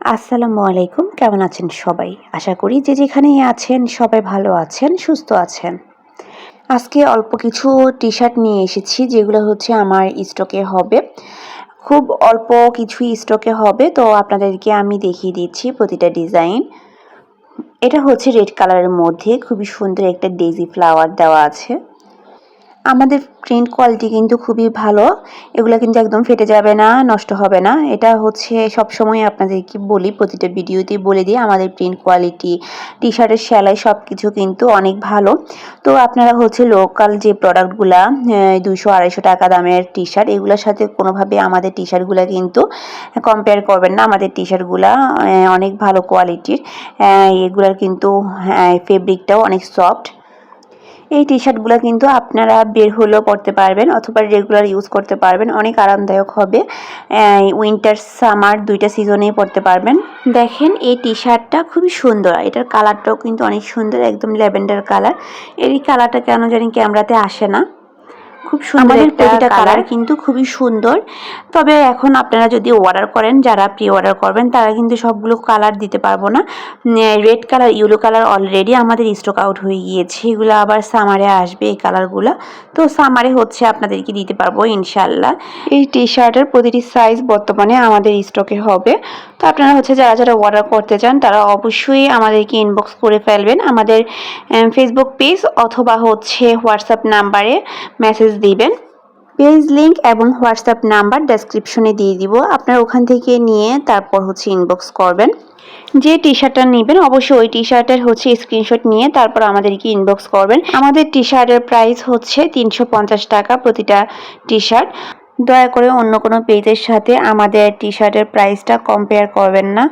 আসসালামু আলাইকুম, কেমন আছেন সবাই? আশা করি যে যেখানেই আছেন সবাই ভালো আছেন, সুস্থ আছেন। আজকে অল্প কিছু টি শার্ট নিয়ে এসেছি, যেগুলো হচ্ছে আমার স্টকে হবে। খুব অল্প কিছুই স্টকে হবে, তো আপনাদেরকে আমি দেখিয়ে দিচ্ছি প্রতিটা ডিজাইন এটা হচ্ছে রেড কালারের মধ্যে, খুবই সুন্দর একটা ডেজি ফ্লাওয়ার দেওয়া আছে। আমাদের প্রিন্ট কোয়ালিটি কিন্তু খুবই ভালো। এগুলো কিন্তু একদম ফেটে যাবে না, নষ্ট হবে না। এটা হচ্ছে সব সময় আপনাদেরকে বলি, প্রতিটা ভিডিওতে বলে দিই, আমাদের প্রিন্ট কোয়ালিটি টি শার্টের সেলাই সব কিছু কিন্তু অনেক ভালো। তো আপনারা হচ্ছে লোকাল যে প্রোডাক্টগুলা দুশো আড়াইশো টাকা দামের টি শার্ট এগুলোর সাথে কোনোভাবে আমাদের টি শার্টগুলো কিন্তু কম্পেয়ার করবেন না। আমাদের টি শার্টগুলা অনেক ভালো কোয়ালিটির এগুলার কিন্তু ফেব্রিকটাও অনেক সফট এই টি শার্টগুলো কিন্তু আপনারা বের হলেও পরতে পারবেন অথবা রেগুলার ইউজ করতে পারবেন, অনেক আরামদায়ক হবে। উইন্টার সামার দুইটা সিজনেই পরতে পারবেন। দেখেন এই টি শার্টটা খুবই সুন্দর, এটার কালারটাও কিন্তু অনেক সুন্দর, একদম ল্যাভেন্ডার কালার এই কালারটা কেন জানি ক্যামেরাতে আসে না। খুব সুন্দর একটা কালার কিন্তু খুবই সুন্দর। তবে এখন আপনারা যদি অর্ডার করেন যারা প্রি অর্ডার করবেন তারা কিন্তু সবগুলো কালার দিতে পারব না। Red colour yellow colour already আমাদের স্টক আউট হয়ে গিয়েছে। এগুলো আবার সামারে আসবে এই কালারগুলো তো সামারে হচ্ছে আপনাদেরকে দিতে পারব ইনশাল্লাহ এই টি শার্টের প্রতিটি সাইজ বর্তমানে আমাদের স্টকে হবে। তো আপনারা হচ্ছে যারা যারা অর্ডার করতে চান তারা অবশ্যই আমাদেরকে ইনবক্স করে ফেলবেন। আমাদের ফেসবুক পেজ অথবা হচ্ছে হোয়াটসঅ্যাপ নাম্বারে মেসেজ দিবেন। পেজ লিঙ্ক এবং হোয়াটসঅ্যাপ নাম্বার ডেসক্রিপশনে দিয়ে দিব। আপনারা ওখান থেকে নিয়ে তারপর হচ্ছে ইনবক্স করবেন। যে টি শার্টটা নেবেন, অবশ্যই ওই টি শার্টের হচ্ছে স্ক্রিনশট নিয়ে তারপর আমাদেরকে ইনবক্স করবেন। আমাদের টি শার্টের প্রাইস হচ্ছে তিনশো পঞ্চাশ টাকা প্রতিটা টি শার্ট দয়া করে অন্য কোনো পেজের সাথে আমাদের টি শার্টের প্রাইসটা কম্পেয়ার করবেন না।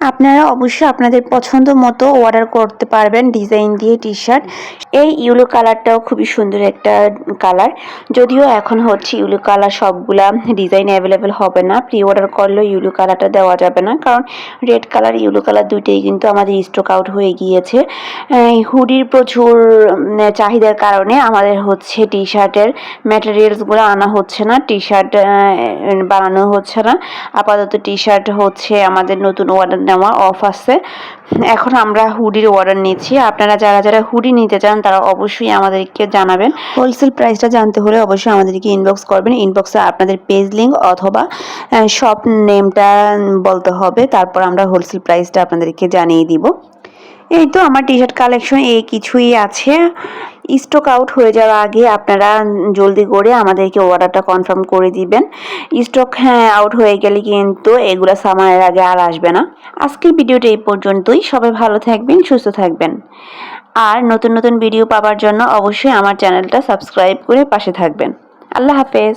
আপনারা অবশ্যই আপনাদের পছন্দ মতো অর্ডার করতে পারবেন ডিজাইন দিয়ে টি শার্ট এই ইউলো কালারটাও খুবই সুন্দর একটা কালার যদিও এখন হচ্ছে ইউলো কালার সবগুলা ডিজাইন অ্যাভেলেবেল হবে না। প্রি অর্ডার করলেও ইউলো কালারটা দেওয়া যাবে না। কারণ রেড কালার ইউলো কালার দুইটাই কিন্তু আমাদের স্টক আউট হয়ে গিয়েছে। হুডির প্রচুর চাহিদার কারণে আমাদের হচ্ছে টি শার্টের ম্যাটেরিয়ালসগুলো আনা হচ্ছে না। টি শার্ট বানানো হচ্ছে না। আপাতত টি শার্ট হচ্ছে আমাদের নতুন অর্ডার নেওয়া অফ আছে। এখন আমরা হুডির অর্ডার নিচ্ছি। আপনারা যারা যারা হুডি নিতে চান, তারা অবশ্যই আমাদেরকে জানাবেন। হোলসেল প্রাইসটা জানতে হলে অবশ্যই আমাদেরকে ইনবক্স করবেন। ইনবক্সে আপনাদের পেজ লিঙ্ক অথবা শপ নেমটা বলতে হবে। তারপর আমরা হোলসেল প্রাইসটা আপনাদেরকে জানিয়ে দিব। এই তো আমার টি শার্ট কালেকশন এই কিছুই আছে। স্টক আউট হয়ে যাওয়ার আগে আপনারা জলদি করে আমাদেরকে অর্ডারটা কনফার্ম করে দিবেন। স্টক হ্যাঁ আউট হয়ে গেলে কিন্তু এগুলো সামানের আগে আর আসবে না। আজকের ভিডিওটা এই পর্যন্তই। সবাই ভালো থাকবেন, সুস্থ থাকবেন। আর নতুন নতুন ভিডিও পাওয়ার জন্য অবশ্যই আমার চ্যানেলটা সাবস্ক্রাইব করে পাশে থাকবেন। আল্লাহ হাফেজ।